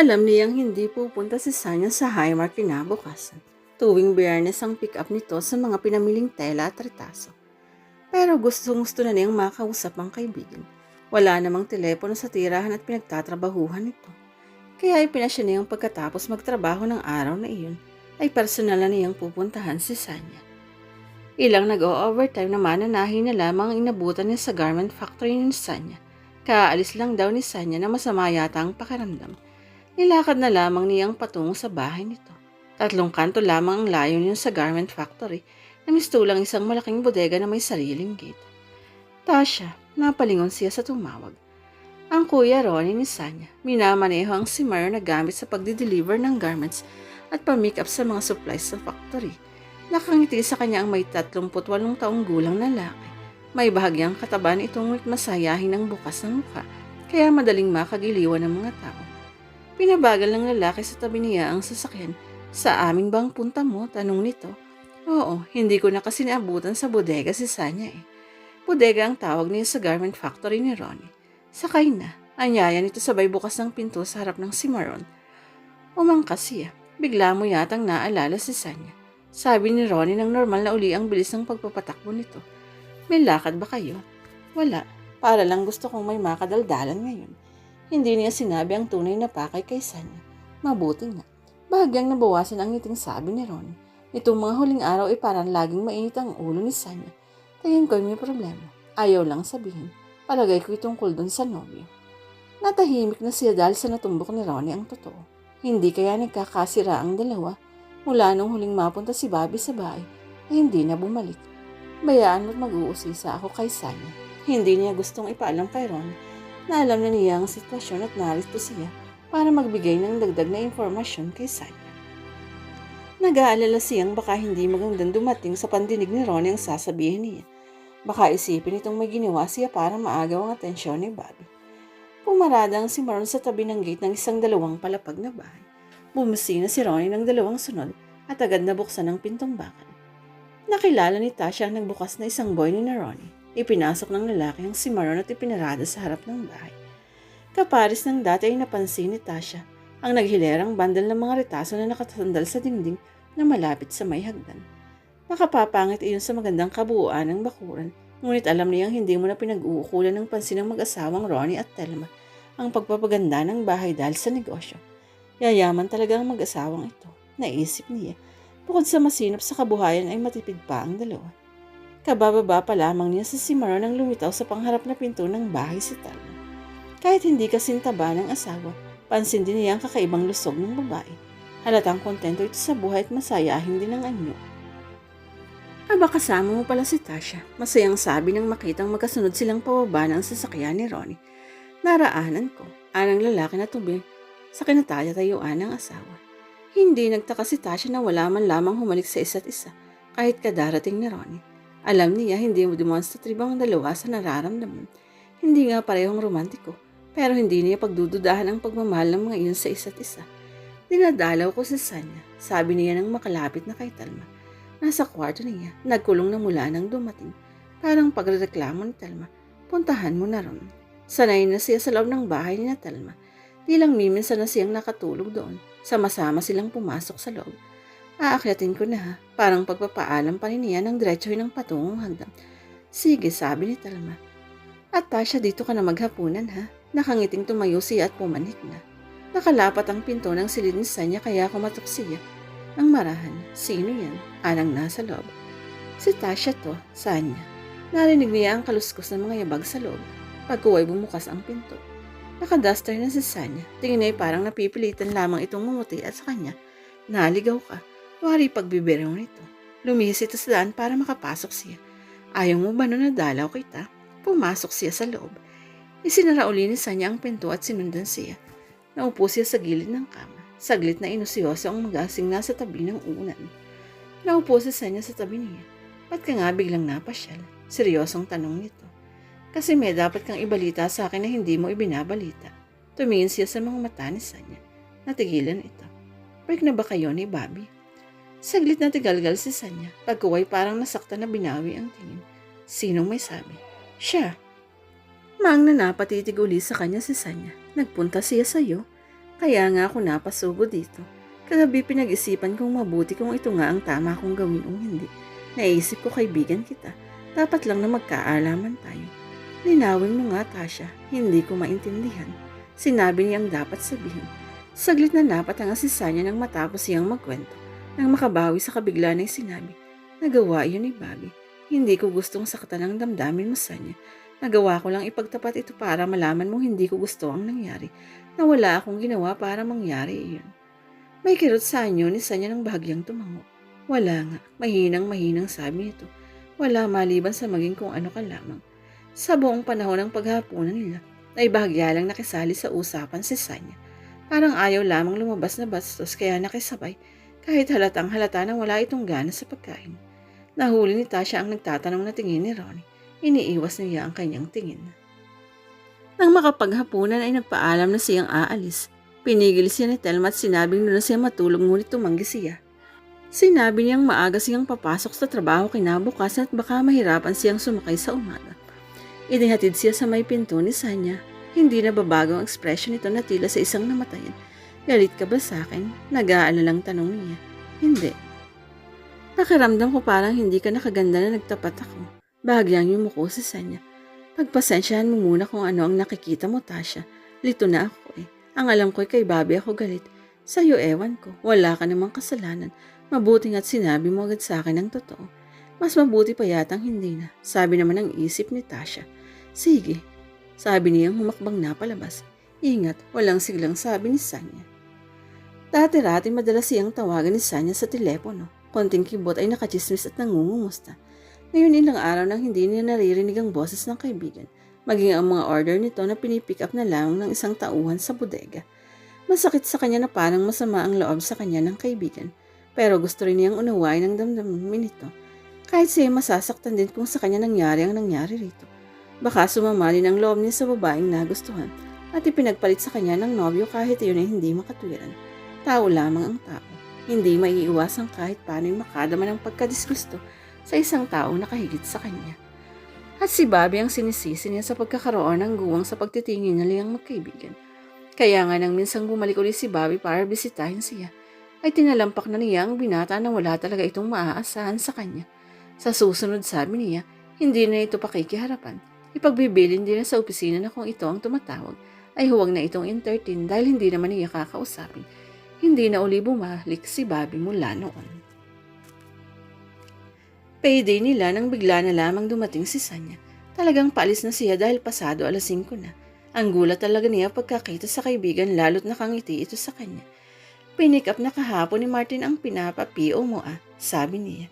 Alam niyang hindi pupunta si Sanya sa Highmark kinabukasan. Tuwing biyernes ang pick-up nito sa mga pinamiling tela at retaso. Pero gustong-gusto na niyang makausap ang kaibigan. Wala namang telepono sa tirahan at pinagtatrabahuhan nito. Kaya ipinasya niyang pagkatapos magtrabaho ng araw na iyon, ay personal na niyang pupuntahan si Sanya. Ilang nag-o-overtime na nahin na lamang ang inabutan niya sa garment factory ni Sanya. Kaalis lang daw ni Sanya na masama yata ang pakiramdam. Nilakad na lamang niyang patungo sa bahay nito. Tatlong kanto lamang ang layo niyo sa garment factory na mistulang isang malaking bodega na may sariling gate. Tasha, napalingon siya sa tumawag. Ang kuya Ronnie ni Sanya, minamaneho ang si Mario na gamit sa pagdi-deliver ng garments at pamake-up sa mga supplies sa factory. Nakangiti sa kanya ang may 38 taong gulang na lalaki. May bahagyang katawan itong masayahin ng bukas ng mukha, kaya madaling makagiliwan ng mga tao. Pinabagal ng lalaki sa tabi niya ang sasakyan. Sa amin bang punta mo? Tanong nito. Oo, hindi ko na kasi naabutan sa bodega si Sanya eh. Bodega ang tawag niya sa garment factory ni Ronnie. Sakay na. Anyaya nito sabay bukas ng pinto sa harap ng Cimarron. Umangkas siya. Bigla mo yatang naalala si Sanya. Sabi ni Ronnie nang normal na uli ang bilis ng pagpapatakbo nito. May lakad ba kayo? Wala. Para lang gusto kong may makadaldalan ngayon. Hindi niya sinabi ang tunay na pakay kay Sanya. Mabuti nga. Bahagyang nabawasan ang ngiting sabi ni Ronnie. Itong mga huling araw ay parang laging mainit ang ulo ni Sanya. Tingin ko'y may problema. Ayaw lang sabihin. Palagay ko'y tungkol dun sa nobyo. Natahimik na siya dahil sa natumbok ni Ronnie ang totoo. Hindi kaya nagkakasira ang dalawa mula nung huling mapunta si Bobby sa bahay ay hindi na bumalik. Bayaan mo't mag-uusisa ako kay Sanya. Hindi niya gustong ipaalam kay Ron na alam na niya ang sitwasyon at narito siya para magbigay ng dagdag na impormasyon kay Sanya. Nag-aalala siyang baka hindi magandang dumating sa pandinig ni Ronnie ang sasabihin niya. Baka isipin itong may ginawa siya para maagaw ang atensyon ni Bobby. Pumarada ang si Maron sa tabi ng gate ng isang dalawang palapag na bahay. Bumusina si Ronnie ng dalawang sunod at agad nabuksan ang pintong bakal. Nakilala ni Tasha ang nagbukas na isang boy ni na Ronnie. Ipinasok ng lalaki ang si Maron at ipinarada sa harap ng bahay. Kaparis ng dati ay napansin ni Tasha ang naghilerang bandal ng mga retaso na nakatandal sa dingding na malapit sa may hagdan. Makapapangit iyon sa magandang kabuuan ng bakuran, ngunit alam niyang hindi mo na pinag-uukulan ng pansin ng mag-asawang Ronnie at Telma ang pagpapaganda ng bahay dahil sa negosyo. Yayaman talaga ang mag-asawang ito, naisip niya. Bukod sa masinop sa kabuhayan ay matipid pa ang dalawa. Kabababa pa lamang niya sa simaro nang lumitaw sa pangharap na pinto ng bahay si Telma. Kahit hindi kasintaba ng asawa, pansin din niya ang kakaibang lusog ng babae. Halatang kontento ito sa buhay at masayahin din ang anyo. Aba kasama mo pala si Tasha. Masayang sabi nang makitang magkasunod silang pababa ng sasakyan ni Ronnie. Naraanan ko, anang lalaki na tubi sa kinataya-tayuan ng asawa. Hindi nagtaka si Tasha na wala man lamang humalik sa isa't isa kahit kadarating ni Ronnie. Alam niya hindi mo demonstrative ang dalawa sa nararamdaman. Hindi nga parehong romantiko, pero hindi niya pagdududahan ang pagmamahal ng mga iyon sa isa't isa. Dinadalaw ko si Sanya, sabi niya nang makalapit na kay Talma. Nasa kwarto niya, nagkulong na mula nang dumating. Parang pagreklamo ni Talma, puntahan mo na ron. Sanay na siya sa loob ng bahay ni Talma. Di lang miminsan na siyang nakatulog doon. Sama-sama silang pumasok sa loob. Aakyatin ko na. Parang pagpapaalam pa rin niya ng diretsoy ng patungong hagdan. Sige, sabi ni Talma. At Tasha, dito ka na maghapunan ha. Nakangiting tumayo siya at pumanik na. Nakalapat ang pinto ng silid ni Sanya kaya kumatok siya. Ang marahan, sino yan? Anang nasa loob. Si Tasha to, Sanya. Narinig niya ang kaluskos ng mga yabag sa loob. Pagkuway bumukas ang pinto. Nakaduster na si Sanya. Tingin niya parang napipilitan lamang itong ngumuti at sa kanya. Naligaw ka. Wari pagbibiro nito. Lumihis ito sa daan para makapasok siya. Ayaw mo ba na nadalaw kita? Pumasok siya sa loob. Isinara uli ni Sanya ang pinto at sinundan siya. Naupo siya sa gilid ng kama. Saglit na inusiyoso ang magasing nasa tabi ng unan. Naupo si Sanya sa tabi niya. Ba't ka nga biglang napasyal? Seryosong tanong nito. Kasi may dapat kang ibalita sa akin na hindi mo ibinabalita. Tumingin siya sa mga mata ni Sanya. Natigilan ito. Break na ba kayo ni Bobby? Saglit na tigalgal si Sanya. Pagkuway parang nasakta na binawi ang tingin. Sinong may sabi? Siya. Maang na napatitig uli sa kanya si Sanya. Nagpunta siya sa iyo. Kaya nga ako napasugo dito. Kagabi pinag-isipan kong mabuti kung ito nga ang tama kong gawin o hindi. Naisip ko kaibigan kita. Dapat lang na magkaalaman tayo. Linawin mo nga, Tasha. Hindi ko maintindihan. Sinabi niyang dapat sabihin. Saglit na napatangas niya nang matapos siyang magkwento. Nang makabawi sa kabigla na sinabi, nagawa iyon ni Bobby. Hindi ko gustong saktan ang damdamin mo sa niya. Nagawa ko lang ipagtapat ito para malaman mo hindi ko gusto ang nangyari, na wala akong ginawa para mangyari iyon. May kirot sa anyo ni Sanya ng bahagyang tumango. Wala nga, mahinang mahinang sabi nito. Wala maliban sa maging kung ano ka lamang. Sa buong panahon ng paghapunan nila, ay bahagya lang nakisali sa usapan si Sanya. Parang ayaw lamang lumabas na bastos kaya nakisabay kahit halatang halata na wala itong gana sa pagkain. Nahuli ni Tasha ang nagtatanong na tingin ni Ronnie. Iniiwas niya ang kanyang tingin. Nang makapaghapunan ay nagpaalam na siyang aalis. Pinigil siya ni Telma at sinabing doon na siya matulog ngunit tumanggi siya. Sinabi niyang maaga siyang papasok sa trabaho kinabukasan at baka mahirapan siyang sumakay sa umaga. Inihatid siya sa may pinto ni Sanya. Hindi na babago ang ekspresyon nito na tila sa isang namatayan. Galit ka ba sa akin? Nag-aalalang tanong niya. Hindi. Pakiramdam ko parang hindi ka nakaganda na nagtapat ako. Bahagyang yumuko si Sanya. Pagpasensyahan mo muna kung ano ang nakikita mo, Tasha. Lito na ako eh. Ang alam ko'y kay Bobby ako galit. Sa'yo ewan ko. Wala ka namang kasalanan. Mabuti nga't sinabi mo agad sa akin ang totoo. Mas mabuti pa yatang hindi na. Sabi naman ang isip ni Tasha. Sige. Sabi niyang humakbang na palabas. Ingat, walang siglang sabi ni Sanya. Dati-rati madalas siyang tawagan ni Sanya sa telepono. Konting kibot ay nakachismis at nangungumusta. Ngayon ilang araw nang hindi niya naririnig ang boses ng kaibigan, maging ang mga order nito na pinipick up na lamang ng isang tauhan sa bodega. Masakit sa kanya na parang masama ang loob sa kanya ng kaibigan, pero gusto rin niyang unawain ang damdamin nito. Kahit siya masasaktan din kung sa kanya nangyari ang nangyari rito. Baka sumama din ang loob niya sa babaeng nagustuhan at ipinagpalit sa kanya ng nobyo kahit iyon ay hindi makatwiran. Tao lamang ang tao. Hindi maiiwasan kahit paano'y makadama ng pagkadisgusto sa isang taong nakahigit sa kanya. At si Bobby ang sinisisi niya sa pagkakaroon ng guwang sa pagtitingin nilang magkaibigan. Kaya nga nang minsang bumalik ulit si Bobby para bisitahin siya, ay tinalampak na niya ang binata na wala talaga itong maaasahan sa kanya. Sa susunod sabi niya, hindi na ito pakikiharapan. Ipagbibilin din na sa opisina na kung ito ang tumatawag, ay huwag na itong entertain dahil hindi naman niya kakausapin. Hindi na uli bumalik si Bobby mula noon. Payday nila nang bigla na lamang dumating si Sanya. Talagang paalis na siya dahil pasado alas 5 na. Ang gulat talaga niya pagkakita sa kaibigan lalo't nakangiti ito sa kanya. Pinick up na kahapon ni Martin ang pinapa-PO mo ah, sabi niya.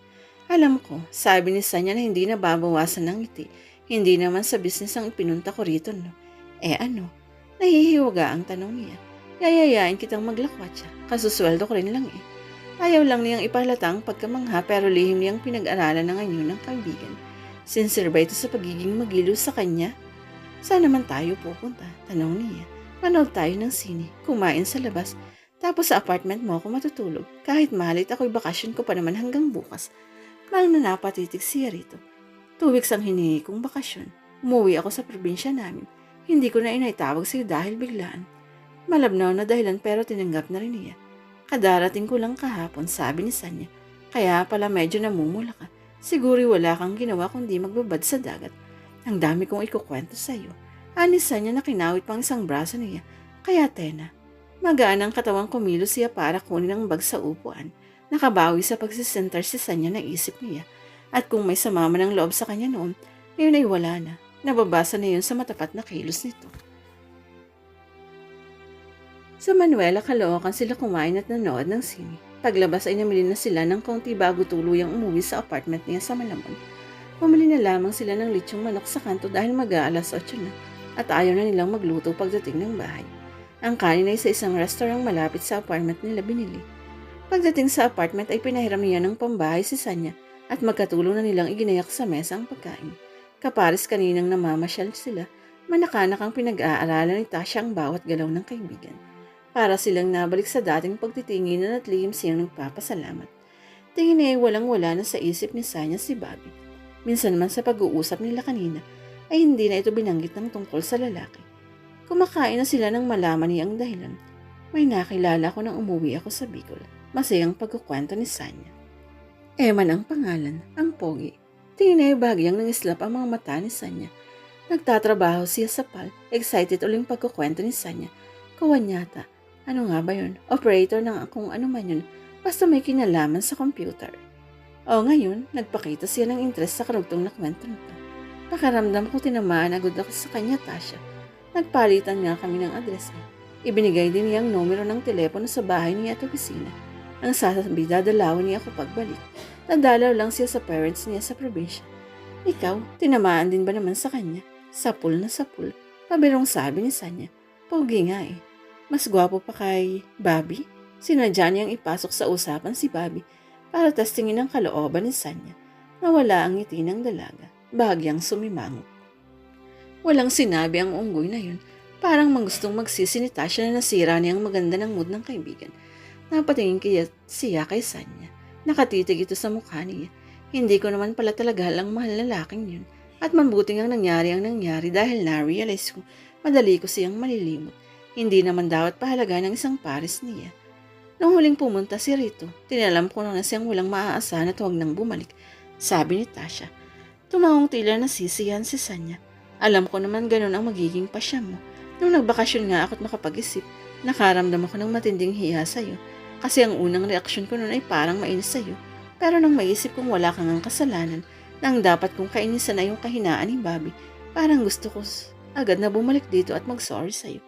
Alam ko, sabi ni Sanya na hindi na babawasan ng ngiti. Hindi naman sa business ang ipinunta ko rito no. Eh ano, nahihiwaga ang tanong niya. Yayayain kitang maglakwatsa, kasusweldo ko rin lang eh. Ayaw lang niyang ipalatang pagkamangha pero lihim niyang pinag-aralan ng anyo ng kaibigan. Sincere ba ito sa pagiging magilo sa kanya? Saan naman tayo pupunta? Tanong niya. Manood tayo ng sine, kumain sa labas, tapos sa apartment mo ako matutulog. Kahit malit ako'y bakasyon ko pa naman hanggang bukas. Mang nanapatitig siya rito. Two weeks ang hiningi kong bakasyon. Umuwi ako sa probinsya namin. Hindi ko na inaitawag sa'yo dahil biglaan. Malabnaw na dahilan pero tinanggap na rin niya. Kadarating ko lang kahapon, sabi ni Sanya. Kaya pala medyo namumula ka. Siguro wala kang ginawa kundi magbabad sa dagat. Ang dami kong ikukwento sa iyo. Anis Sanya na kinawit pang isang braso niya. Kaya Tena, magaan ang katawang kumilos siya para kunin ang bag sa upuan. Nakabawi sa pagsisenter si Sanya na isip niya. At kung may samama ng loob sa kanya noon, ngayon ay wala na. Nababasa na yun sa matapat na kilos nito. Sa Manuela, Caloocan sila kumain at nanood ng sine. Paglabas ay namili na sila ng konti bago tuluyang umuwi sa apartment niya sa Malamon. Pumili na lamang sila ng lechong manok sa kanto dahil mag-aalas 8 na at ayaw na nilang magluto pagdating ng bahay. Ang kanin ay sa isang restaurant malapit sa apartment nila binili. Pagdating sa apartment ay pinahiram niya ng pambahay si Sanya at magkatulong na nilang iginayak sa mesa ang pagkain. Kaparis kaninang namamasyal sila, manakanak ang pinag-aaralan ni Tasha ang bawat galaw ng kaibigan. Para silang nabalik sa dating pagtitinginan at lihim siyang nagpapasalamat. Tingin niya ay walang-wala na sa isip ni Sanya si Bobby. Minsan man sa pag-uusap nila kanina ay hindi na ito binanggit ng tungkol sa lalaki. Kumakain na sila nang malaman niya ang dahilan. May nakilala ko nang umuwi ako sa Bicol. Masayang pagkukwento ni Sanya. Eman ang pangalan, ang pogi. Tingin ay bagyang nangislap ang mga mata ni Sanya. Nagtatrabaho siya sa PAL. Excited uling pagkukwento ni Sanya. Kawanyata. Ano nga ba yun? Operator ng kung ano man yun. Basta may kinalaman sa computer. O ngayon, nagpakita siya ng interest sa karugtong na kwento nito. Pakaramdam ko tinamaan agad ako sa kanya, Tasha. Nagpalitan nga kami ng address eh. Ibinigay din niya ang numero ng telepono sa bahay niya at opisina. Ang sasabi dadalawin niya ako pagbalik. Nadalaw lang siya sa parents niya sa probinsya. Ikaw, tinamaan din ba naman sa kanya? Sapul na sapul. Pabirong sabi ni Sanya. Pogi nga eh. Mas gwapo pa kay Bobby. Sinadya niyang ipasok sa usapan si Bobby para testingin ang kalooban ni Sanya. Nawala ang ngiti ng dalaga. Bahagyang sumimangot. Walang sinabi ang unggoy na yun. Parang manggustong magsisi ni na nasira niyang maganda ng mood ng kaibigan. Napatingin kaya siya kay Sanya. Nakatitig ito sa mukha niya. Hindi ko naman pala talaga lang mahal lalaking yun. At mabuti ang nangyari ang nangyari dahil na-realize ko madali ko siyang malilimot. Hindi naman dapat pahalaga ng isang pares niya. Nung huling pumunta si Rito, tinalam ko na siyang walang maaasahan at huwag nang bumalik. Sabi ni Tasha. Tumangong tila na sisiyan si Sanya. Alam ko naman ganun ang magiging pasya mo. Nung nagbakasyon nga ako't makapag-isip, nakaramdam ako ng matinding hiya sa'yo. Kasi ang unang reaksyon ko noon ay parang mainis sa'yo. Pero nang maisip kong wala kang ang kasalanan, nang dapat kong kainisan na yung kahinaan ni Bobby, parang gusto ko agad na bumalik dito at mag-sorry sa'yo.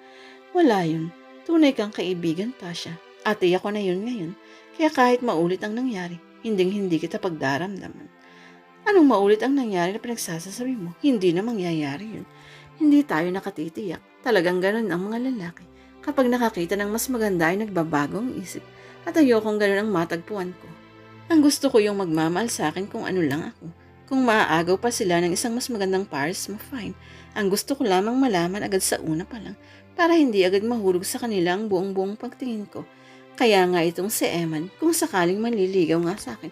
Wala yun. Tunay kang kaibigan, Tasha. Ate ako na yun ngayon. Kaya kahit maulit ang nangyari, hinding hindi kita pagdaramdaman. Anong maulit ang nangyari na pinagsasasabi mo? Hindi na mangyayari yun. Hindi tayo nakatitiyak. Talagang ganun ang mga lalaki. Kapag nakakita ng mas maganda ay nagbabago ang isip. At ayokong ganun ang matagpuan ko. Ang gusto ko yung magmamahal sa akin kung ano lang ako. Kung maaagaw pa sila ng isang mas magandang pares mo, fine. Ang gusto ko lamang malaman agad sa una pa lang para hindi agad mahulog sa kanila ang buong-buong pagtingin ko. Kaya nga itong si Eman, kung sakaling manliligaw nga sa akin,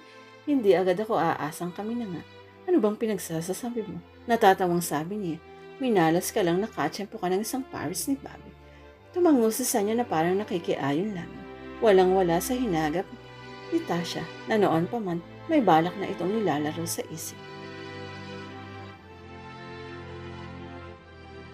hindi agad ako aasang kami na nga. Ano bang pinagsasasabi mo? Natatawang sabi niya. Minalas ka lang nakatsyempo ka ng isang pares ni Bobby. Tumango si Sanya na parang nakikiayon lamang. Walang-wala sa hinagap ni Tasha na noon pa man may balak na itong nilalaro sa isip.